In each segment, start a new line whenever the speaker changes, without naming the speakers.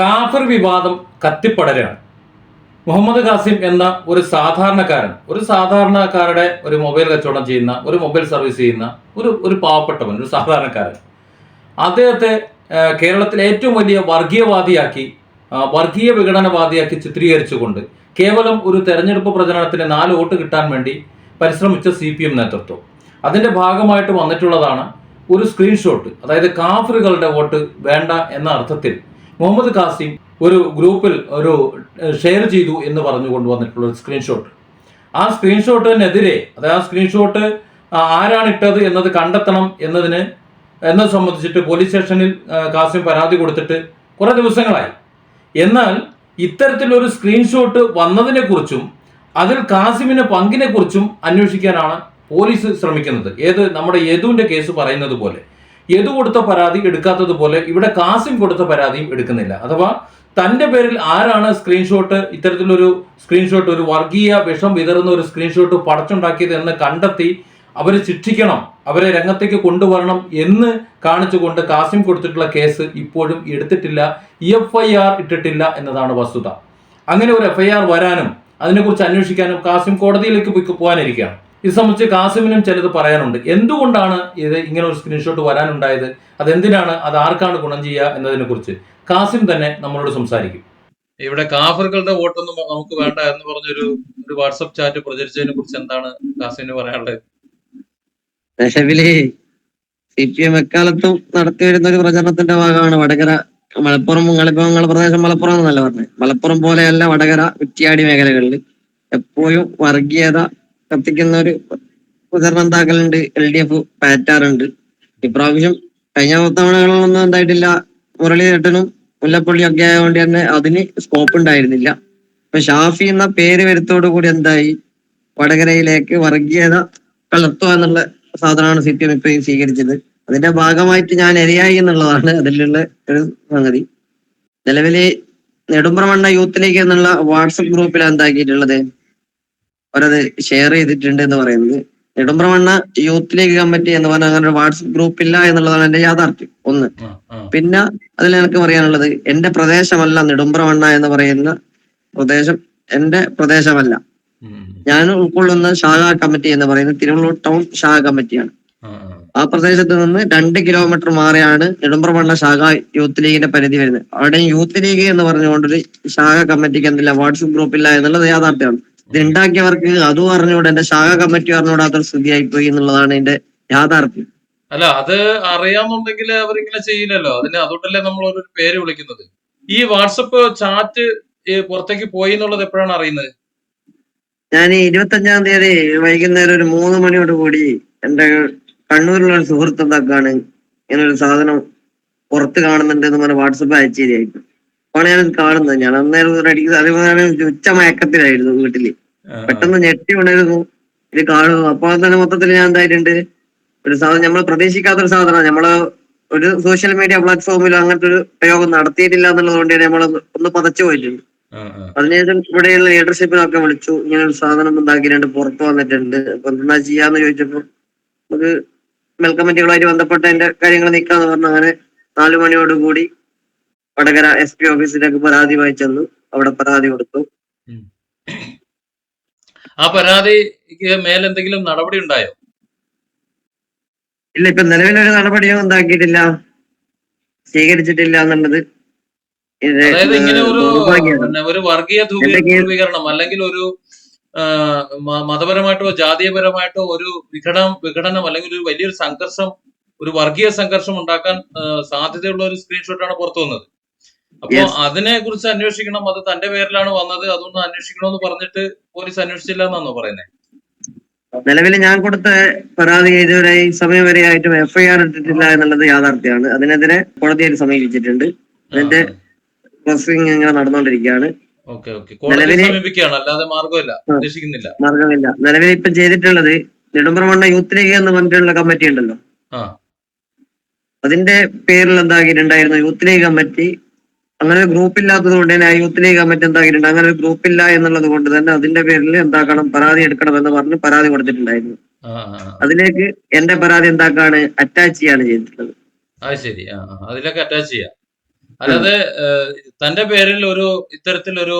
കാഫർ വിവാദം കത്തിപ്പടരാണ്. മുഹമ്മദ് ഖാസിം എന്ന ഒരു സാധാരണക്കാരൻ ഒരു സാധാരണക്കാരുടെ ഒരു മൊബൈൽ കച്ചവടം ചെയ്യുന്ന ഒരു മൊബൈൽ സർവീസ് ചെയ്യുന്ന ഒരു ഒരു പാവപ്പെട്ടവൻ ഒരു സാധാരണക്കാരൻ. അദ്ദേഹത്തെ കേരളത്തിലെ ഏറ്റവും വലിയ വർഗീയവാദിയാക്കി വർഗീയ വിഘടനവാദിയാക്കി ചിത്രീകരിച്ചുകൊണ്ട് കേവലം ഒരു തെരഞ്ഞെടുപ്പ് പ്രചരണത്തിന് നാല് വോട്ട് കിട്ടാൻ വേണ്ടി പരിശ്രമിച്ച സി പി എം നേതൃത്വം. അതിന്റെ ഭാഗമായിട്ട് വന്നിട്ടുള്ളതാണ് ഒരു സ്ക്രീൻഷോട്ട്. അതായത് കാഫറുകളുടെ വോട്ട് വേണ്ട എന്ന അർത്ഥത്തിൽ മുഹമ്മദ് ഖാസിം ഒരു ഗ്രൂപ്പിൽ ഒരു ഷെയർ ചെയ്തു എന്ന് പറഞ്ഞു കൊണ്ടുവന്നിട്ടുള്ള ഒരു സ്ക്രീൻഷോട്ട് ആ സ്ക്രീൻഷോട്ടിനെതിരെ അതായത് ആ സ്ക്രീൻഷോട്ട് ആരാണ് ഇട്ടത് എന്നത് കണ്ടെത്തണം എന്നതിന് എന്നത് സംബന്ധിച്ചിട്ട് പോലീസ് സ്റ്റേഷനിൽ കാസിം പരാതി കൊടുത്തിട്ട് കുറേ ദിവസങ്ങളായി. എന്നാൽ ഇത്തരത്തിലൊരു സ്ക്രീൻഷോട്ട് വന്നതിനെ കുറിച്ചും അതിൽ കാസിമിന്റെ പങ്കിനെ കുറിച്ചും അന്വേഷിക്കാനാണ് പോലീസ് ശ്രമിക്കുന്നത്. ഏത് നമ്മുടെ യദുവിന്റെ കേസ് പറയുന്നത് പോലെ. യദു കൊടുത്ത പരാതി എടുക്കാത്തതുപോലെ ഇവിടെ കാസിം കൊടുത്ത പരാതിയും എടുക്കുന്നില്ല. അഥവാ തന്റെ പേരിൽ ആരാണ് സ്ക്രീൻഷോട്ട് ഇത്തരത്തിലൊരു സ്ക്രീൻഷോട്ട് ഒരു വർഗീയ വിഷം വിതറുന്ന ഒരു സ്ക്രീൻഷോട്ട് പടച്ചുണ്ടാക്കിയത് എന്ന് കണ്ടെത്തി അവരെ ശിക്ഷിക്കണം അവരെ രംഗത്തേക്ക് കൊണ്ടുവരണം എന്ന് കാണിച്ചുകൊണ്ട് കാസിം കൊടുത്തിട്ടുള്ള കേസ് ഇപ്പോഴും എടുത്തിട്ടില്ല എഫ് ഐ ആർ ഇട്ടിട്ടില്ല എന്നതാണ് വസ്തുത. അങ്ങനെ ഒരു എഫ് ഐ ആർ വരാനും അതിനെക്കുറിച്ച് അന്വേഷിക്കാനും കാസിം കോടതിയിലേക്ക് പോകാനിരിക്കുകയാണ്. ഇത് സംബന്ധിച്ച് കാസിമിനും ചിലത് പറയാനുണ്ട്. എന്തുകൊണ്ടാണ് ഇത് ഇങ്ങനെ ഒരു സ്ക്രീൻഷോട്ട് വരാനുണ്ടായത്? അതെന്തിനാണ്? അത് ആർക്കാണ് ഗുണം ചെയ്യുക എന്നതിനെ കുറിച്ച് കാസിം തന്നെ നമ്മളോട് സംസാരിക്കും. ഇവിടെ കാഫറുകളുടെ വോട്ടൊന്നും നമുക്ക് വേണ്ട എന്ന് പറഞ്ഞൊരു ഒരു വാട്സപ്പ് ചാറ്റ് പ്രചരിച്ചതിനെ കുറിച്ച് എന്താണ് കാസിമിന് പറയാനുള്ളത്?
സി പി എം എക്കാലത്തും നടത്തി വരുന്ന ഒരു പ്രചരണത്തിന്റെ ഭാഗമാണ് വടകര മലപ്പുറം മുങ്ങളിപ്പം പ്രദേശം മലപ്പുറം എന്നല്ല പറഞ്ഞത്. മലപ്പുറം പോലെയല്ല വടകര കുറ്റിയാടി മേഖലകളിൽ എപ്പോഴും വർഗീയത കത്തിക്കുന്ന ഒരു താക്കലുണ്ട് എൽ ഡി എഫ് പാറ്റാറുണ്ട്. ഇപ്രാവശ്യം കഴിഞ്ഞ തവണകളിലൊന്നും എന്തായിട്ടില്ല. മുരളീധരനും മുല്ലപ്പള്ളിയും ഒക്കെ ആയതുകൊണ്ട് തന്നെ അതിന് സ്കോപ്പ് ഉണ്ടായിരുന്നില്ല. ഇപ്പൊ ഷാഫി എന്ന പേര് വരുത്തോടു കൂടി എന്തായി? വടകരയിലേക്ക് വർഗീയത കലർത്തുക എന്നുള്ള സാധനമാണ് സി പി എം ഇപ്പൊ സ്വീകരിച്ചത്. അതിന്റെ ഭാഗമായിട്ട് ഞാൻ ഇരയായി എന്നുള്ളതാണ് അതിലുള്ള ഒരു സംഗതി. നിലവിലെ നെടുമ്പ്രമണ്ണ യൂത്ത് ലീഗ് എന്നുള്ള വാട്സപ്പ് ഗ്രൂപ്പിൽ എന്താക്കിയിട്ടുള്ളത്? അവരത് ഷെയർ ചെയ്തിട്ടുണ്ട് എന്ന് പറയുന്നത്. നെടുമ്പ്രമണ്ണ യൂത്ത് ലീഗ് കമ്മിറ്റി എന്ന് പറഞ്ഞ അങ്ങനെ ഒരു വാട്സപ്പ് ഗ്രൂപ്പ് ഇല്ല എന്നുള്ളതാണ് എന്റെ യാഥാർത്ഥ്യം. ഒന്ന്. പിന്നെ അതിൽ എനിക്ക് പറയാനുള്ളത് എന്റെ പ്രദേശമല്ല നെടുമ്പ്രമണ്ണ എന്ന് പറയുന്ന പ്രദേശം എന്റെ പ്രദേശമല്ല. ഞാൻ ഉൾക്കൊള്ളുന്ന ശാഖ കമ്മിറ്റി എന്ന് പറയുന്നത് തിരുവള്ളൂർ ടൗൺ ശാഖ കമ്മിറ്റിയാണ്.
ആ
പ്രദേശത്ത് നിന്ന് രണ്ട് കിലോമീറ്റർ മാറിയാണ് നെടുമ്പ്രമണ്ണ ശാഖ യൂത്ത് ലീഗിന്റെ പരിധി വരുന്നത്. അവിടെ യൂത്ത് ലീഗ് എന്ന് പറഞ്ഞുകൊണ്ടൊരു ശാഖ കമ്മിറ്റിക്ക് എന്തില്ല വാട്സപ്പ് ഗ്രൂപ്പില്ല എന്നുള്ളത് യാഥാർത്ഥ്യമാണ്. ഇത് ഉണ്ടാക്കിയവർക്ക് അതും അറിഞ്ഞുകൂടെ എന്റെ ശാഖ കമ്മിറ്റി അറിഞ്ഞുകൂടാത്തൊരു സ്ഥിതിയായി പോയി എന്നുള്ളതാണ് എന്റെ യാഥാർത്ഥ്യം.
അല്ല അത് അറിയാന്നുണ്ടെങ്കിൽ അവരിങ്ങനെ ചെയ്യില്ലല്ലോ. അതിന് അതുകൊണ്ടല്ലേ നമ്മൾ ഒരു പേര് വിളിക്കുന്നത്. ഈ വാട്സപ്പ് ചാറ്റ് പുറത്തേക്ക് പോയി എന്നുള്ളത് എപ്പോഴാണ് അറിയുന്നത്?
ഞാൻ ഇരുപത്തി അഞ്ചാം തീയതി വൈകുന്നേരം ഒരു മൂന്ന് മണിയോട് കൂടി എന്റെ കണ്ണൂരിലുള്ള ഒരു സുഹൃത്ത് എന്താക്കാണ് ഇങ്ങനെ ഒരു സാധനം പുറത്ത് കാണുന്നുണ്ട് എന്ന് പറഞ്ഞ വാട്സപ്പ് അയച്ചു തരികയായിരുന്നു. അപ്പോഴാണ് ഞാൻ കാണുന്നത്. ഞാൻ അന്നേരം അതേപോലെ ഉച്ച മയക്കത്തിലായിരുന്നു വീട്ടിൽ. പെട്ടെന്ന് ഞെട്ടി ഉണരുന്നു ഇത് കാണുന്നു. അപ്പോൾ തന്നെ മൊത്തത്തിൽ ഞാൻ എന്തായിട്ടുണ്ട്? ഒരു സാധനം നമ്മൾ പ്രതീക്ഷിക്കാത്ത ഒരു സാധനമാണ്. നമ്മൾ ഒരു സോഷ്യൽ മീഡിയ പ്ലാറ്റ്ഫോമിൽ അങ്ങനത്തെ ഒരു പ്രയോഗം നടത്തിയിട്ടില്ല എന്നുള്ളത് കൊണ്ട് നമ്മൾ ഒന്ന് പതച്ചു പോയിട്ടുണ്ട്. അതിനുശേഷം ഇവിടെയുള്ള ലീഡർഷിപ്പിനൊക്കെ വിളിച്ചു. ഇങ്ങനെ ഒരു സാധനം ഉണ്ടാക്കിയിട്ടുണ്ട്. പുറത്തു വന്നിട്ടുണ്ട്. അപ്പൊ എന്താ ചെയ്യാന്ന് ചോദിച്ചപ്പോൾ നമുക്ക് മെൽ കമ്മിറ്റികളുമായിട്ട് ബന്ധപ്പെട്ട എന്റെ കാര്യങ്ങൾ നീക്കാന്ന് പറഞ്ഞു അങ്ങനെ നാലു മണിയോട് കൂടി വടകര എസ് പി ഓഫീസിലേക്ക് പരാതി ചെന്നു. അവിടെ പരാതി കൊടുത്തു.
ആ പരാതിക്ക് മേലെന്തെങ്കിലും നടപടി ഉണ്ടായോ?
ഇല്ല ഇപ്പൊ നിലവിലൊരു നടപടിയും ഉണ്ടാക്കിയിട്ടില്ല. സ്വീകരിച്ചിട്ടില്ല എന്നുള്ളത്.
അതായത് ഇങ്ങനെ ഒരു ഒരു വർഗീയ ധ്രുവീ- ധ്രുവീകരണം അല്ലെങ്കിൽ ഒരു മതപരമായിട്ടോ ജാതീയപരമായിട്ടോ ഒരു വിഘടനം വിഘടനം അല്ലെങ്കിൽ ഒരു വലിയൊരു സംഘർഷം ഒരു വർഗീയ സംഘർഷം ഉണ്ടാക്കാൻ സാധ്യതയുള്ള ഒരു സ്ക്രീൻഷോട്ടാണ് പുറത്തു വന്നത്. അപ്പൊ. അതിനെ കുറിച്ച് അന്വേഷിക്കണം. അത് തന്റെ പേരിലാണ് വന്നത്. അതുകൊണ്ട് അന്വേഷിക്കണമെന്ന് പറഞ്ഞിട്ട് പോലീസ് അന്വേഷിച്ചില്ല എന്നാണോ പറയുന്നത്
നിലവിൽ ഞാൻ കൊടുത്ത പരാതി ഇതുവരെ ഈ സമയം വരെ ആയിട്ടും എഫ്ഐആർ ഇട്ടിട്ടില്ല എന്നുള്ളത് യാഥാർത്ഥ്യമാണ്. അതിനെതിരെ കോടതിയിൽ സമീപിച്ചിട്ടുണ്ട്. അതിന്റെ പ്രോസസിംഗ് ഇങ്ങനെ നടന്നുകൊണ്ടിരിക്കുകയാണ്.
കോടതിയെ മാർഗമില്ല.
നിലവിൽ ഇപ്പൊ ചെയ്തിട്ടുള്ളത് നെടുമ്പ്രമണ്ണ യൂത്ത് ലീഗ് എന്ന് പറഞ്ഞിട്ടുള്ള കമ്മിറ്റി ഉണ്ടല്ലോ അതിന്റെ പേരിൽ എന്താക്കിയിട്ടുണ്ടായിരുന്നു യൂത്ത് ലീഗ് കമ്മിറ്റി അങ്ങനെ ഒരു ഗ്രൂപ്പ് ഇല്ലാത്തത് കൊണ്ട് തന്നെ ആ യൂത്ത് ലീഗ് കമ്മിറ്റി എന്താക്കിയിട്ടുണ്ട്? അങ്ങനെ ഒരു ഗ്രൂപ്പ് ഇല്ല എന്നുള്ളത് കൊണ്ട് തന്നെ അതിന്റെ പേരിൽ എന്താക്കണം? പരാതി എടുക്കണം എന്ന് പറഞ്ഞ് പരാതി കൊടുത്തിട്ടുണ്ടായിരുന്നു. അതിലേക്ക് എന്റെ പരാതി എന്താക്കാണ്? അറ്റാച്ച് ചെയ്യാണ് ചെയ്തിട്ടുള്ളത്.
അത് ശരി. ആ. അതിലൊക്കെ അറ്റാച്ച് ചെയ്യാം. അല്ലാതെ തന്റെ പേരിൽ ഒരു ഇത്തരത്തിലൊരു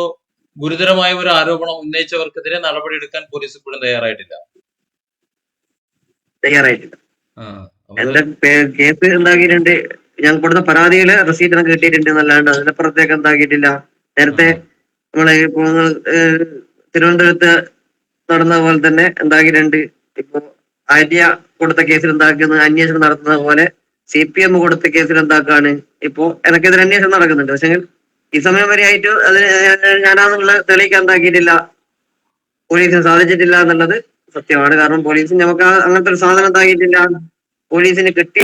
ഗുരുതരമായ ഒരു ആരോപണം ഉന്നയിച്ചവർക്കെതിരെ നടപടി എടുക്കാൻ പോലീസ് ഇപ്പോഴും തയ്യാറായിട്ടില്ല.
തയ്യാറായിട്ടില്ല. എന്റെ കേസ് എന്താക്കിയിട്ടുണ്ട്? ഞാൻ കൊടുത്ത പരാതികൾ റെസീറ്റ് കിട്ടിയിട്ടുണ്ട് എന്നല്ലാണ്ട് അതിനപ്പുറത്തേക്ക് എന്താക്കിയിട്ടില്ല. നേരത്തെ നമ്മളെ ഇപ്പോ തിരുവനന്തപുരത്ത് നടന്ന പോലെ തന്നെ എന്താക്കിയിട്ടുണ്ട്. ഇപ്പോ ആര്യ കൊടുത്ത കേസിൽ എന്താക്കുന്നത് അന്വേഷണം നടത്തുന്ന പോലെ സി പി എം കൊടുത്ത കേസിൽ എന്താക്കാണ്. ഇപ്പോ എനക്കെതിരെ അന്വേഷണം നടക്കുന്നുണ്ട്. പക്ഷെ ഈ സമയം വരെ ആയിട്ട് അത് ഞാനാന്നുള്ള തെളിയിക്കാൻ എന്താക്കിയിട്ടില്ല. പോലീസിന് സാധിച്ചിട്ടില്ല എന്നുള്ളത് സത്യമാണ്. കാരണം പോലീസിന് നമുക്ക് അങ്ങനത്തെ ഒരു സാധനം എന്താക്കിയിട്ടില്ല. പോലീസിന് കിട്ടി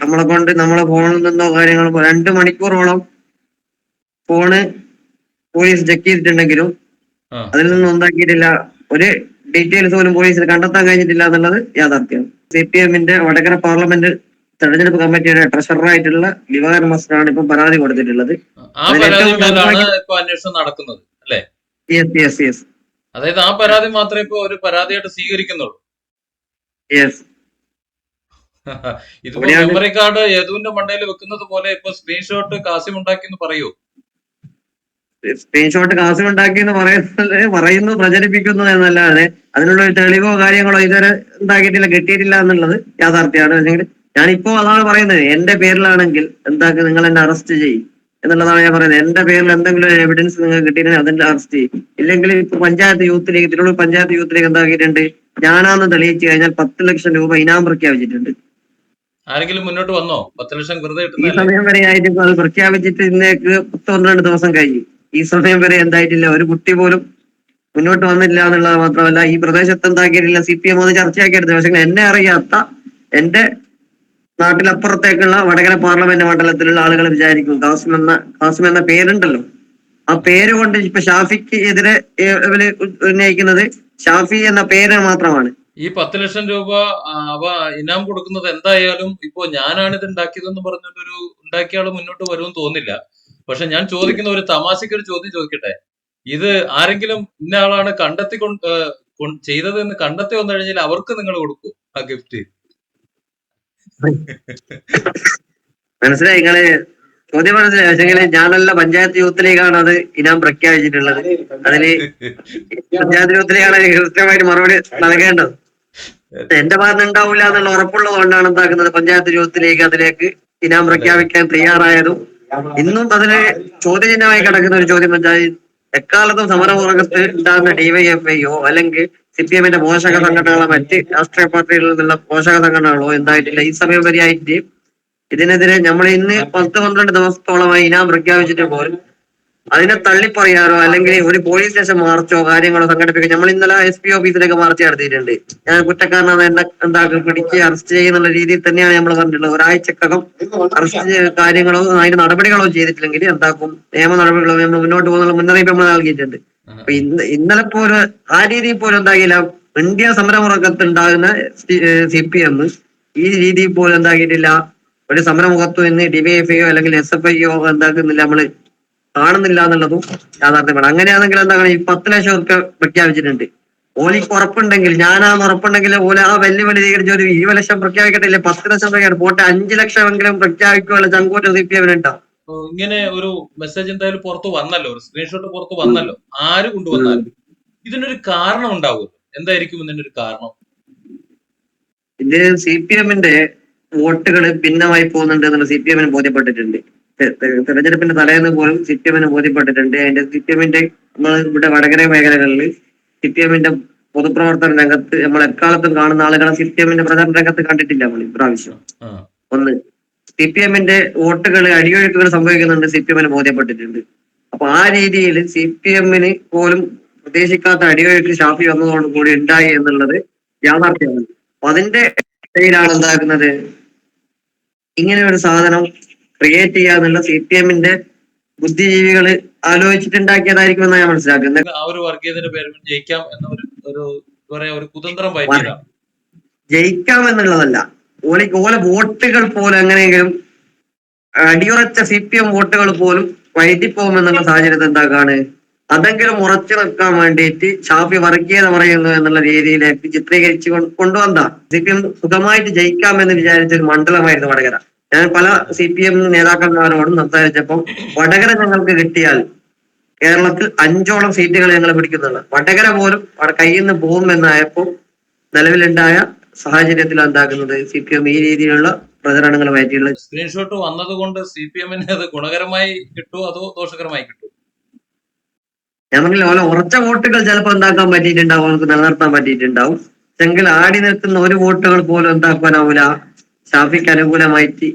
നമ്മളെ കൊണ്ട് നമ്മളെ ഫോണിൽ നിന്നോ കാര്യങ്ങളോ രണ്ട് മണിക്കൂറോളം ഫോണ് പോലീസ് ചെക്ക് ചെയ്തിട്ടുണ്ടെങ്കിലും. അതിൽ നിന്നും ഉണ്ടാക്കിയിട്ടില്ല ഒരു ഡീറ്റെയിൽസ് പോലും പോലീസിന് കണ്ടെത്താൻ കഴിഞ്ഞിട്ടില്ല എന്നുള്ളത് യാഥാർത്ഥ്യം. സി പി എമ്മിന്റെ വടകര പാർലമെന്റ് തെരഞ്ഞെടുപ്പ് കമ്മിറ്റിയുടെ ട്രഷററായിട്ടുള്ള ദിവാകരൻ മസ്റ്ററാണ് ഇപ്പൊ പരാതി കൊടുത്തിട്ടുള്ളത്.
നടക്കുന്നത് അല്ലേ?
യെസ് യെസ് യെസ്
അതായത് ആ പരാതി മാത്രമേ ഇപ്പൊ ഒരു പരാതിയായിട്ട് സ്വീകരിക്കുന്നുള്ളൂ.
യെസ്
ഇതിപ്പോ മെമ്മറി കാർഡ് യദുവിന്റെ മണ്ടയിൽ വെക്കുന്നത് പോലെ ഇപ്പൊ സ്ക്രീൻഷോട്ട് കാസിം ഉണ്ടാക്കി എന്ന് പറയൂ.
സ്ക്രീൻഷോട്ട് കാസിം ഉണ്ടാക്കി എന്ന് പറയുന്നത് പറയുന്നു പ്രചരിപ്പിക്കുന്നു എന്നല്ലാതെ അതിനുള്ള ഒരു തെളിവോ കാര്യങ്ങളോ ഇതുവരെ ഉണ്ടാക്കിയിട്ടില്ല കിട്ടിയിട്ടില്ല എന്നുള്ളത് യാഥാർത്ഥ്യമാണ്. അല്ലെങ്കിൽ ഞാനിപ്പോ അതാണ് പറയുന്നത്. എന്റെ പേരിലാണെങ്കിൽ എന്താക്കി നിങ്ങൾ എന്നെ അറസ്റ്റ് ചെയ്യും എന്നുള്ളതാണ് ഞാൻ പറയുന്നത്. എന്റെ പേരിൽ എന്തെങ്കിലും എവിഡൻസ് നിങ്ങൾ കിട്ടിയിട്ടുണ്ടെങ്കിൽ അതിന്റെ അറസ്റ്റ് ചെയ്യും. ഇല്ലെങ്കിൽ ഇപ്പൊ panchayat youth league Thiruvallur panchayat youth league എന്താക്കിയിട്ടുണ്ട്? ഞാനാന്ന് തെളിയിച്ചു കഴിഞ്ഞാൽ പത്ത് ലക്ഷം രൂപ ഇനാം പ്രഖ്യാപിച്ചിട്ടുണ്ട്.
ആരെങ്കിലും മുന്നോട്ട് വന്നോ? പത്ത് ലക്ഷം വെറുതെ
ഈ സമയം വരെ ആയിട്ട് ഇപ്പൊ അത് പ്രഖ്യാപിച്ചിട്ട് ഇന്നേക്ക് പത്ത് പന്ത്രണ്ട് ദിവസം കഴിഞ്ഞു. ഈ സമയം വരെ എന്തായിട്ടില്ല. ഒരു കുട്ടി പോലും മുന്നോട്ട് വന്നില്ല എന്നുള്ളത് മാത്രമല്ല ഈ പ്രദേശത്ത് എന്താക്കിയിട്ടില്ല സി പി എം അത് ചർച്ചയാക്കിയെടുത്തു പക്ഷെ എന്നെ അറിയാത്ത എന്റെ നാട്ടിലപ്പുറത്തേക്കുള്ള വടകര പാർലമെന്റ് മണ്ഡലത്തിലുള്ള ആളുകൾ വിചാരിക്കും കാസിം എന്ന കാസിം എന്ന പേരുണ്ടല്ലോ. ആ പേര് കൊണ്ട് ഇപ്പൊ ഷാഫിക്ക് എതിരെ ഇവർ ഉന്നയിക്കുന്നത് ഷാഫി എന്ന പേര് മാത്രമാണ്.
ഈ പത്ത് ലക്ഷം രൂപ അവ ഇനാം കൊടുക്കുന്നത് എന്തായാലും ഇപ്പോ ഞാനാണ് ഇത് ഉണ്ടാക്കിയതെന്ന് പറഞ്ഞിട്ടൊരു ഉണ്ടാക്കിയ ആൾ മുന്നോട്ട് വരുമെന്ന് തോന്നില്ല പക്ഷെ ഞാൻ ചോദിക്കുന്ന ഒരു തമാശയ്ക്ക് ഒരു ചോദ്യം ചോദിക്കട്ടെ? ഇത് ആരെങ്കിലും ഇന്ന ആളാണ് കണ്ടെത്തി ചെയ്തത് എന്ന് കണ്ടെത്തി വന്നു കഴിഞ്ഞാൽ അവർക്ക് നിങ്ങൾ കൊടുക്കൂ ആ ഗിഫ്റ്റ്?
മനസ്സിലായി നിങ്ങൾ ചോദ്യം മനസ്സിലായി പക്ഷേ ഞാനല്ല പഞ്ചായത്ത് യൂത്ത് ലീഗാണ് അത് ഇനാം പ്രഖ്യാപിച്ചിട്ടുള്ളത്. അതിൽ പഞ്ചായത്ത് യൂത്ത് ലീഗാണ് കൃത്യമായിട്ട് മറുപടി നൽകേണ്ടത്. എന്റെ ഭാഗത്ത് ഉണ്ടാവില്ല എന്നുള്ള ഉറപ്പുള്ളത് കൊണ്ടാണ് എന്താക്കുന്നത് പഞ്ചായത്ത് യൂത്ത് ലീഗ് അതിലേക്ക് ഇനാം പ്രഖ്യാപിക്കാൻ തയ്യാറായതും ഇന്നും അതിന് ചോദ്യചിഹ്നമായി കിടക്കുന്ന ഒരു ചോദ്യം പഞ്ചായത്ത് എക്കാലത്തും സമരമുറകത്ത് ഉണ്ടാകുന്ന ഡിവൈഎഫ്ഐയോ അല്ലെങ്കിൽ സി പി എമ്മിന്റെ പോഷക സംഘടനകളോ മറ്റ് രാഷ്ട്രീയ പാർട്ടികളിൽ നിന്നുള്ള പോഷക സംഘടനകളോ എന്തായിട്ടില്ല. ഈ സമയം വരെയായിട്ട് ഇതിനെതിരെ നമ്മൾ ഇന്ന് പത്ത് പന്ത്രണ്ട് ദിവസത്തോളമായി ഇനാം പ്രഖ്യാപിച്ചിട്ട് പോലും അതിനെ തള്ളിപ്പറയാറോ അല്ലെങ്കിൽ ഒരു പോലീസ് സ്റ്റേഷൻ മാർച്ചോ കാര്യങ്ങളോ സംഘടിപ്പിക്കുക നമ്മൾ ഇന്നലെ എസ് പി ഓഫീസിലേക്ക് മാർച്ച് നടത്തിയിട്ടുണ്ട്. ഞാൻ കുറ്റക്കാരനാണ് എന്നെ എന്താക്കും പിടിച്ച് അറസ്റ്റ് ചെയ്യുന്നുള്ള രീതിയിൽ തന്നെയാണ് നമ്മൾ പറഞ്ഞിട്ടുള്ളത്. ഒരാഴ്ചക്കകം അറസ്റ്റ് കാര്യങ്ങളോ അതിന്റെ നടപടികളോ ചെയ്തിട്ടില്ലെങ്കിൽ എന്താക്കും? നിയമ നടപടികളോ നമ്മൾ മുന്നോട്ട് പോകുന്നുള്ള മുന്നറിയിപ്പ് നമ്മൾ നൽകിയിട്ടുണ്ട്. അപ്പൊ ഇന്ന് ഇന്നലെ പോലും ആ രീതിയിൽ പോലും എന്താകില്ല ഇന്ത്യ സമരമുറക്കത്തിൽ ഉണ്ടാകുന്ന സി പി എം ഈ രീതിയിൽ പോലും എന്താക്കിയിട്ടില്ല. ഒരു സമരമുഖത്തു നിന്ന് ഡിവൈഎഫ്ഐയോ അല്ലെങ്കിൽ എസ് എഫ് ഐയോ എന്താക്കുന്നില്ല നമ്മൾ കാണുന്നില്ല എന്നുള്ളതും യാഥാർത്ഥ്യമാണ്. അങ്ങനെയാണെങ്കിൽ എന്താണ് ഈ പത്ത് ലക്ഷം ഒക്കെ പ്രഖ്യാപിച്ചിട്ടുണ്ട്. ഓലിക്ക് ഉറപ്പുണ്ടെങ്കിൽ ഞാനാന്ന് ഉറപ്പുണ്ടെങ്കിൽ ഓല ആ വെല്ലുവിളി സ്വീകരിച്ച ഒരു ഇരുപത് ലക്ഷം പ്രഖ്യാപിക്കട്ടില്ല പത്ത് ലക്ഷം പ്രഖ്യാപിക്കും പോട്ടെ അഞ്ചു ലക്ഷം എങ്കിലും പ്രഖ്യാപിക്കുമല്ലോ ചങ്കൂറ്റ സി പി എമ്മിനുണ്ടാവും
ഉണ്ടോ? ഇങ്ങനെ ഒരു മെസ്സേജ് എന്തായാലും പുറത്ത് വന്നല്ലോ ഒരു സ്ക്രീൻഷോട്ട് പുറത്ത് വന്നല്ലോ. ആര് കൊണ്ടുവന്നാലും. ഇതിനൊരു കാരണം ഉണ്ടാവുമല്ലോ. എന്തായിരിക്കും ഇതിനൊരു കാരണം?
ഇത് സി പി എമ്മിന്റെ വോട്ടുകൾ ഭിന്നമായി പോകുന്നുണ്ട് എന്നുള്ള സി പി എമ്മിന് ബോധ്യപ്പെട്ടിട്ടുണ്ട് തെരഞ്ഞെടുപ്പിന്റെ തലേന്ന് പോലും സി പി എമ്മിന് ബോധ്യപ്പെട്ടിട്ടുണ്ട്. അതിന്റെ സി പി എമ്മിന്റെ നമ്മൾ ഇവിടെ വടകര മേഖലകളിൽ സി പി എമ്മിന്റെ പൊതുപ്രവർത്തന രംഗത്ത് നമ്മൾ എക്കാലത്തും കാണുന്ന ആളുകളെ സി പി എമ്മിന്റെ പ്രചാരണ രംഗത്ത് കണ്ടിട്ടില്ല നമ്മൾ ഇപ്രാവശ്യം. ഒന്ന് സി പി എമ്മിന്റെ വോട്ടുകൾ അടിയൊഴുക്കുകൾ സംഭവിക്കുന്നുണ്ട് സി പി എമ്മിന് ബോധ്യപ്പെട്ടിട്ടുണ്ട്. അപ്പൊ ആ രീതിയിൽ സി പി എമ്മിന് പോലും പ്രതീക്ഷിക്കാത്ത അടിയൊഴുക്ക് ഷാഫി വന്നതോട് കൂടി ഉണ്ടായി എന്നുള്ളത് യാഥാർത്ഥ്യമാണ്. അപ്പൊ അതിന്റെ ഇടയിലാണ് എന്താക്കുന്നത്? ഇങ്ങനെ ഒരു സാധനം ക്രിയേറ്റ് ചെയ്യാന്നുള്ള സി പി എമ്മിന്റെ ബുദ്ധിജീവികൾ ആലോചിച്ചിട്ടുണ്ടാക്കിയതായിരിക്കും എന്നാണ് ഞാൻ മനസ്സിലാക്കുന്നത്.
ആ ഒരു വർഗീയതയുടെ പേരിൽ ജയിക്കാം എന്ന ഒരു ഒരു പറയാ ഒരു കുതന്ത്രം പറ്റിയതാണ്
ജയിക്കാം എന്നുള്ളതല്ല. ഓല ഓല വോട്ടുകൾ പോലും എങ്ങനെയെങ്കിലും അടിയുറച്ച സി പി എം വോട്ടുകൾ പോലും വൈകിപ്പോകുമെന്നുള്ള സാഹചര്യത്തിൽ എന്താക്കാണ് അതെങ്കിലും ഉറച്ചു നിൽക്കാൻ വേണ്ടിയിട്ട് ഷാഫി വർഗീയത പറയുന്നു എന്നുള്ള രീതിയിലേക്ക് ചിത്രീകരിച്ച് കൊണ്ടുവന്നതാണ് കൊണ്ടുവന്ന സി പി എം സുഖമായിട്ട് ജയിക്കാമെന്ന് വിചാരിച്ച ഒരു മണ്ഡലമായിരുന്നു വടകര. ഞാൻ പല സി പി എം നേതാക്കന്മാരോടും സംസാരിച്ചപ്പോൾ വടകര ഞങ്ങൾക്ക് കിട്ടിയാൽ കേരളത്തിൽ അഞ്ചോളം സീറ്റുകൾ ഞങ്ങൾ പിടിക്കുന്നുണ്ട് വടകര പോലും അവിടെ കയ്യിൽ നിന്ന് പോകുമെന്നായപ്പോൾ നിലവിലുണ്ടായ സാഹചര്യത്തിൽ എന്താക്കുന്നത് സി പി എം ഈ രീതിയിലുള്ള പ്രചരണങ്ങളുമായിട്ടുള്ള
സ്ക്രീൻഷോട്ട് വന്നത് കൊണ്ട് സി പി എമ്മിന് അത് ഗുണകരമായി കിട്ടുമോ അതോ ദോഷകരമായി കിട്ടുമോ
ഞാൻ പറഞ്ഞില്ല ഉറച്ച വോട്ടുകൾ ചിലപ്പോൾ എന്താക്കാൻ പറ്റിയിട്ടുണ്ടാവും നമുക്ക് നിലനിർത്താൻ പറ്റിയിട്ടുണ്ടാവും. എങ്കിൽ ആടി നിൽക്കുന്ന ഒരു വോട്ടുകൾ പോലും എന്താക്കാനാവൂല. ഷാഫിക്ക് അനുകൂലമായിട്ട്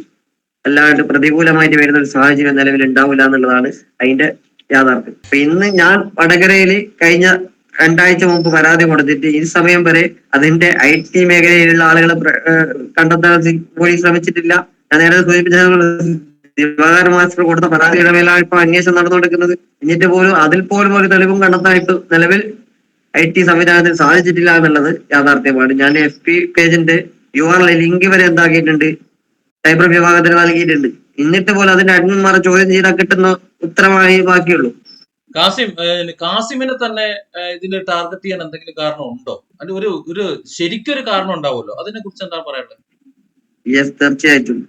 അല്ലാണ്ട് പ്രതികൂലമായിട്ട് വരുന്ന ഒരു സാഹചര്യം നിലവിൽ ഉണ്ടാവില്ല എന്നുള്ളതാണ് അതിന്റെ യാഥാർത്ഥ്യം. അപ്പൊ ഇന്ന് ഞാൻ വടകരയിൽ കഴിഞ്ഞ രണ്ടാഴ്ച മുമ്പ് പരാതി കൊടുത്തിട്ട് ഈ സമയം വരെ അതിന്റെ ഐ ടി മേഖലയിലുള്ള ആളുകളെ കണ്ടെത്താൻ പോലീസ് ശ്രമിച്ചിട്ടില്ല. ഞാൻ നേരത്തെ സൂചിപ്പിച്ച ദിവാകര മാസ്റ്റർ കൊടുത്ത പരാതിയുടെ മേലാണ് ഇപ്പൊ അന്വേഷണം നടന്നുകൊണ്ടിരിക്കുന്നത്. എന്നിട്ട് പോലും അതിൽ പോലും ഒരു തെളിവും കണ്ടെത്താനായിട്ട് നിലവിൽ ഐ ടി സംവിധാനത്തിൽ സാധിച്ചിട്ടില്ല എന്നുള്ളത് യാഥാർത്ഥ്യമാണ്. ഞാൻ എഫ് പി പേജിന്റെ യു ആർ ലിങ്ക് വരെ എന്താക്കിയിട്ടുണ്ട് സൈബർ വിഭാഗത്തിന് നൽകിയിട്ടുണ്ട്. എന്നിട്ട് പോലും അതിന്റെ അഡ്മിന്മാരെ ചോദ്യം ചെയ്താൽ കിട്ടുന്ന ഉത്തരമായി ബാക്കിയുള്ളൂ.
കാസിം കാസിമിനെ തന്നെ ഇതിന് ടാർഗറ്റ് ചെയ്യാൻ എന്തെങ്കിലും കാരണം ഉണ്ടോ? അല്ലെങ്കിൽ ഒരു ഒരു ശരിക്കൊരു കാരണം ഉണ്ടാവുമല്ലോ? അതിനെ കുറിച്ച് എന്താ പറയാനുള്ളത്?
യെസ് തീർച്ചയായിട്ടും.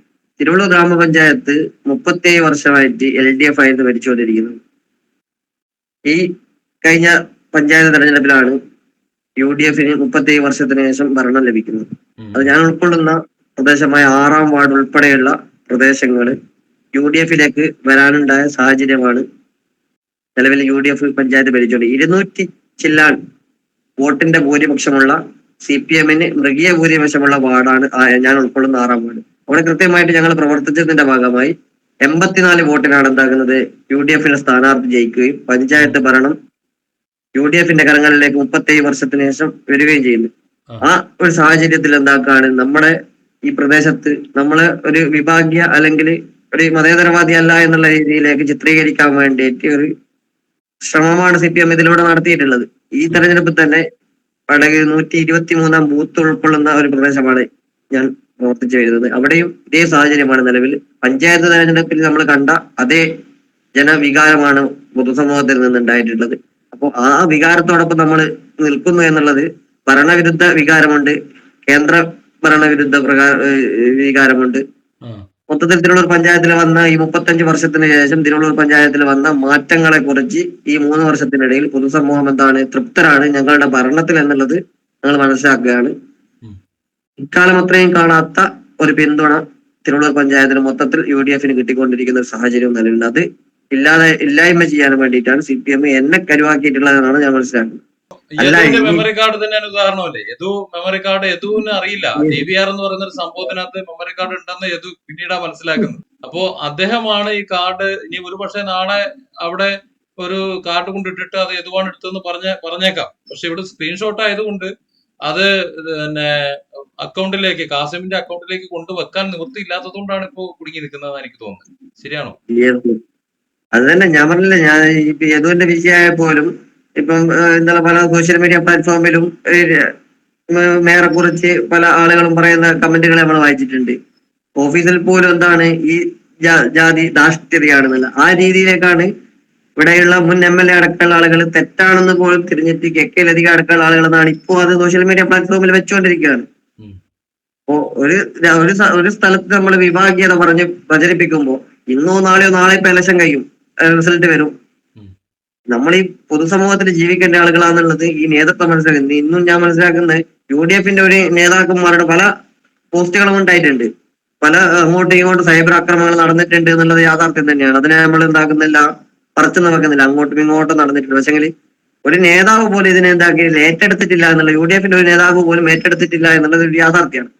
തിരുവള്ളൂർ ഗ്രാമപഞ്ചായത്ത് മുപ്പത്തിയേഴ് വർഷമായിട്ട് എൽ ഡി എഫ് ആയിരുന്നു ഭരിച്ചുകൊണ്ടിരിക്കുന്നത്. ഈ കഴിഞ്ഞ പഞ്ചായത്ത് തെരഞ്ഞെടുപ്പിലാണ് യു ഡി എഫിന് മുപ്പത്തിയേഴ് വർഷത്തിന് ശേഷം ഭരണം ലഭിക്കുന്നത്. അത് ഞാൻ ഉൾക്കൊള്ളുന്ന പ്രദേശമായ ആറാം വാർഡ് ഉൾപ്പെടെയുള്ള പ്രദേശങ്ങൾ യു ഡി എഫിലേക്ക് വരാനുണ്ടായ സാഹചര്യമാണ് നിലവിൽ യു ഡി എഫ് പഞ്ചായത്ത് ഭരിച്ചുകൊണ്ട് ഇരുന്നൂറ്റി ചില്ലാൻ വോട്ടിന്റെ ഭൂരിപക്ഷമുള്ള സി പി എമ്മിന് മൃഗീയ ഭൂരിപക്ഷമുള്ള വാർഡാണ് ഞാൻ ഉൾക്കൊള്ളുന്ന ആറാം വാർഡ്. അവിടെ കൃത്യമായിട്ട് ഞങ്ങൾ പ്രവർത്തിച്ചതിന്റെ ഭാഗമായി എൺപത്തിനാല് വോട്ടിനാണ് എന്താകുന്നത്? യു ഡി എഫിന്റെ സ്ഥാനാർത്ഥി ജയിക്കുകയും പഞ്ചായത്ത് ഭരണം യു ഡി എഫിന്റെ കരങ്ങളിലേക്ക് മുപ്പത്തേഴ് വർഷത്തിന് ശേഷം വരികയും ചെയ്യുന്നു. ആ. ഒരു സാഹചര്യത്തിൽ എന്താക്കാണ്? നമ്മുടെ ഈ പ്രദേശത്ത് നമ്മളെ ഒരു വിഭാഗീയ അല്ലെങ്കിൽ ഒരു മതേതരവാദി അല്ല എന്നുള്ള രീതിയിലേക്ക് ചിത്രീകരിക്കാൻ വേണ്ടിയിട്ട് ഒരു ശ്രമമാണ് സി പി എം ഇതിലൂടെ നടത്തിയിട്ടുള്ളത്. ഈ തെരഞ്ഞെടുപ്പിൽ തന്നെ വടകര നൂറ്റി ഇരുപത്തി മൂന്നാം ബൂത്ത് ഉൾക്കൊള്ളുന്ന ഒരു പ്രദേശമാണ് ഞാൻ പ്രവർത്തിച്ചു വരുന്നത്. അവിടെയും ഇതേ സാഹചര്യമാണ് നിലവിൽ. പഞ്ചായത്ത് തെരഞ്ഞെടുപ്പിൽ നമ്മൾ കണ്ട അതേ ജനവികാരമാണ് പൊതുസമൂഹത്തിൽ നിന്നുണ്ടായിട്ടുള്ളത്. അപ്പോൾ ആ വികാരത്തോടൊപ്പം നമ്മൾ നിൽക്കുന്നു എന്നുള്ളത് ഭരണവിരുദ്ധ വികാരമുണ്ട്. കേന്ദ്ര ഭരണവിരുദ്ധ പ്രകാര വികാരമുണ്ട്. മൊത്തത്തിൽ തിരുവള്ളൂർ പഞ്ചായത്തിൽ വന്ന ഈ മുപ്പത്തഞ്ച് വർഷത്തിന് ശേഷം തിരുവള്ളൂർ പഞ്ചായത്തിൽ വന്ന മാറ്റങ്ങളെ കുറിച്ച് ഈ മൂന്ന് വർഷത്തിനിടയിൽ പൊതുസമൂഹം എന്താണ് തൃപ്തരാണ് ഞങ്ങളുടെ ഭരണത്തിൽ എന്നുള്ളത് ഞങ്ങൾ മനസ്സിലാക്കുകയാണ്. ഇക്കാലം അത്രയും കാണാത്ത ഒരു പിന്തുണ തിരുവള്ളൂർ പഞ്ചായത്തിന് മൊത്തത്തിൽ യു ഡി എഫിന് കിട്ടിക്കൊണ്ടിരിക്കുന്ന ഒരു സാഹചര്യം നിലവിലുണ്ട്. അത് ഇല്ലാതെ ഇല്ലായ്മ ചെയ്യാൻ വേണ്ടിയിട്ടാണ് സി പി എം എന്നെ കരുവാക്കിയിട്ടുള്ളതെന്നാണ് ഞാൻ മനസ്സിലാക്കുന്നത്.
മെമ്മറി കാർഡ് തന്നെയാണ് ഉദാഹരണമല്ലേ? യദു മെമ്മറി കാർഡ് യദുവിന് അറിയില്ല. ഡി ബി ആർ എന്ന് പറയുന്ന ഒരു സംഭവത്തിനകത്ത് മെമ്മറി കാർഡ് ഉണ്ടെന്ന് യദു പിന്നീടാ മനസ്സിലാക്കുന്നത്. അപ്പോ അദ്ദേഹമാണ് ഈ കാർഡ് ഇനി ഒരു പക്ഷെ നാളെ അവിടെ ഒരു കാർഡ് കൊണ്ടിട്ടിട്ട് അത് യദുവാണ് എടുത്തതെന്ന് പറഞ്ഞ പറഞ്ഞേക്കാം. പക്ഷെ ഇവിടെ സ്ക്രീൻഷോട്ട് ആയതുകൊണ്ട് അത് പിന്നെ അക്കൗണ്ടിലേക്ക് കാസിമിന്റെ അക്കൗണ്ടിലേക്ക് കൊണ്ടുവെക്കാൻ നിവൃത്തിയില്ലാത്തതുകൊണ്ടാണ് ഇപ്പോ കുടുങ്ങി നിൽക്കുന്നതെന്ന് എനിക്ക് തോന്നുന്നത്. ശരിയാണോ.
അത് തന്നെ ഞാൻ പറഞ്ഞില്ല ഞാൻ ഇപ്പൊ യദുവിന്റെ വിജയമായ പോലും ഇപ്പം എന്താ പല സോഷ്യൽ മീഡിയ പ്ലാറ്റ്ഫോമിലും മേയറെ കുറിച്ച് പല ആളുകളും പറയുന്ന കമന്റുകൾ നമ്മൾ വായിച്ചിട്ടുണ്ട്. ഓഫീസിൽ പോലും എന്താണ് ഈ ജാതി ധാർഷ്ട്യതയാണെന്നുള്ള ആ രീതിയിലേക്കാണ് ഇവിടെയുള്ള മുൻ എം എൽ എ അടക്കമുള്ള ആളുകൾ തെറ്റാണെന്ന് പോലും തിരിഞ്ഞിട്ട് കെക്കയിലധികം അടക്കമുള്ള ആളുകളെന്നാണ് ഇപ്പോൾ അത് സോഷ്യൽ മീഡിയ പ്ലാറ്റ്ഫോമിൽ വെച്ചുകൊണ്ടിരിക്കുകയാണ്. അപ്പോ ഒരു ഒരു സ്ഥലത്ത് നമ്മൾ വിഭാഗീയത പറഞ്ഞ് പ്രചരിപ്പിക്കുമ്പോ ഇന്നോ നാളെയോ നാളെ ഇപ്പൊ ഇലക്ഷൻ കഴിയും. റിസൾട്ട് വരും. നമ്മൾ ഈ പൊതുസമൂഹത്തിൽ ജീവിക്കേണ്ട ആളുകളാന്നുള്ളത് ഈ നേതൃത്വം മനസ്സിലാക്കുന്നത്. ഇന്നും ഞാൻ മനസ്സിലാക്കുന്നത് യു ഡി എഫിന്റെ ഒരു നേതാക്കന്മാരുടെ പല പോസ്റ്റുകളും ഉണ്ടായിട്ടുണ്ട്. പല അങ്ങോട്ടും ഇങ്ങോട്ടും സൈബർ ആക്രമണങ്ങൾ നടന്നിട്ടുണ്ട് എന്നുള്ളത് യാഥാർത്ഥ്യം തന്നെയാണ്. അതിനെ നമ്മൾ എന്താക്കുന്നില്ല? പറിച്ചു നടക്കുന്നില്ല. അങ്ങോട്ടും ഇങ്ങോട്ടും നടന്നിട്ടുണ്ട് പക്ഷെങ്കിൽ ഒരു നേതാവ് പോലും ഇതിനെ എന്താക്കിയില്ല ഏറ്റെടുത്തിട്ടില്ല എന്നുള്ള യു ഡി എഫിന്റെ ഒരു നേതാവ് പോലും ഏറ്റെടുത്തിട്ടില്ല എന്നുള്ളത് ഒരു യാഥാർത്ഥ്യമാണ്.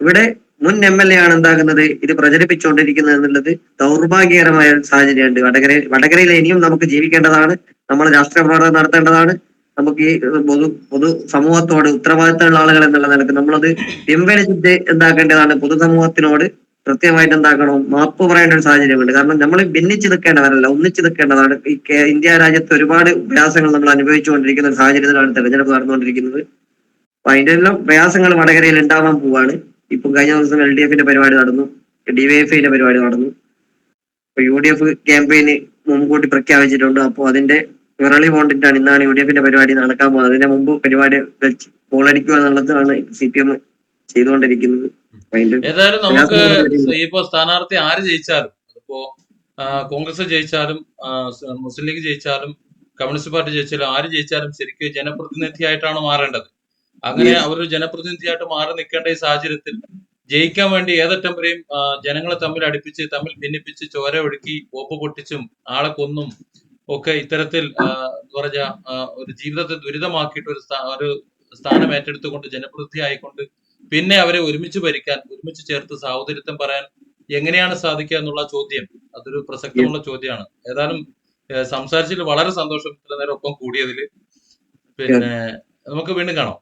ഇവിടെ മുൻ എം എൽ എ ആണ് എന്താകുന്നത് ഇത് പ്രചരിപ്പിച്ചുകൊണ്ടിരിക്കുന്നത് എന്നുള്ളത് ദൗർഭാഗ്യകരമായ ഒരു സാഹചര്യമുണ്ട്. വടകരയിൽ വടകരയിൽ ഇനിയും നമുക്ക് ജീവിക്കേണ്ടതാണ്. നമ്മൾ രാഷ്ട്രീയ പ്രവർത്തനം നടത്തേണ്ടതാണ്. നമുക്ക് ഈ പൊതു പൊതു സമൂഹത്തോട് ഉത്തരവാദിത്തമുള്ള ആളുകൾ എന്നുള്ള നിലയ്ക്ക് നമ്മളത് പിൻവലിച്ചിട്ട് എന്താക്കേണ്ടതാണ്? പൊതുസമൂഹത്തിനോട് കൃത്യമായിട്ട് എന്താക്കണം? മാപ്പ് പറയേണ്ട ഒരു സാഹചര്യമുണ്ട്. കാരണം നമ്മൾ ഭിന്നിച്ച് നിൽക്കേണ്ടവരല്ല ഒന്നിച്ച് നിൽക്കേണ്ടതാണ്. ഈ ഇന്ത്യ രാജ്യത്ത് ഒരുപാട് പ്രയാസങ്ങൾ നമ്മൾ അനുഭവിച്ചുകൊണ്ടിരിക്കുന്ന ഒരു സാഹചര്യത്തിലാണ് തെരഞ്ഞെടുപ്പ് നടന്നുകൊണ്ടിരിക്കുന്നത്. അപ്പൊ അതിന്റെ എല്ലാം പ്രയാസങ്ങൾ വടകരയിൽ ഉണ്ടാവാൻ പോവാണ്. ഇപ്പം കഴിഞ്ഞ ദിവസം എൽ ഡി എഫിന്റെ പരിപാടി നടന്നു. ഡിവൈഎഫ്ഐന്റെ പരിപാടി നടന്നു. ഇപ്പൊ യു ഡി എഫ് ക്യാമ്പയിന് മുൻകൂട്ടി പ്രഖ്യാപിച്ചിട്ടുണ്ട്. അപ്പോൾ അതിന്റെ വിറളി കൊണ്ടിട്ടാണ് ഇന്നാണ് യു ഡി എഫിന്റെ പരിപാടി നടക്കാൻ പോകുന്നത്. അതിന്റെ മുമ്പ് പരിപാടി വെച്ച് പോളടിക്കുക എന്നുള്ളതാണ് സി പി എം ചെയ്തുകൊണ്ടിരിക്കുന്നത്.
ഏതായാലും നമുക്ക് ഇപ്പോ സ്ഥാനാർത്ഥി ആര് ജയിച്ചാലും ഇപ്പോ കോൺഗ്രസ് ജയിച്ചാലും മുസ്ലിം ലീഗ് ജയിച്ചാലും കമ്മ്യൂണിസ്റ്റ് പാർട്ടി ജയിച്ചാലും ആര് ജയിച്ചാലും ശരിക്കും ജനപ്രതിനിധിയായിട്ടാണ് മാറേണ്ടത്. അങ്ങനെ
അവരൊരു
അവർ ജനപ്രതിനിധിയായിട്ട് മാറി നിൽക്കേണ്ട ഈ സാഹചര്യത്തിൽ ജയിക്കാൻ വേണ്ടി ഏതറ്റം വരെയും ജനങ്ങളെ തമ്മിൽ അടുപ്പിച്ച് തമ്മിൽ ഭിന്നിപ്പിച്ച് ചോര ഒഴുക്കി ഓപ്പ് പൊട്ടിച്ചും ആളെ കൊന്നും ഒക്കെ ഇത്തരത്തിൽ പറഞ്ഞ ഒരു ജീവിതത്തെ ദുരിതമാക്കിയിട്ട് ഒരു ഒരു സ്ഥാനം ഏറ്റെടുത്തുകൊണ്ട് ജനപ്രതിനിധി ആയിക്കൊണ്ട് പിന്നെ അവരെ ഒരുമിച്ച് ഭരിക്കാൻ ഒരുമിച്ച് ചേർത്ത് സാഹോദര്യത്വം പറയാൻ എങ്ങനെയാണ് സാധിക്കുക എന്നുള്ള ചോദ്യം. അതൊരു പ്രസക്തമുള്ള ചോദ്യമാണ്. ഏതായാലും സംസാരിച്ചതിൽ വളരെ സന്തോഷം ഇത്ര നേരം ഒപ്പം കൂടിയതിൽ പിന്നെ നമുക്ക് വീണ്ടും കാണാം.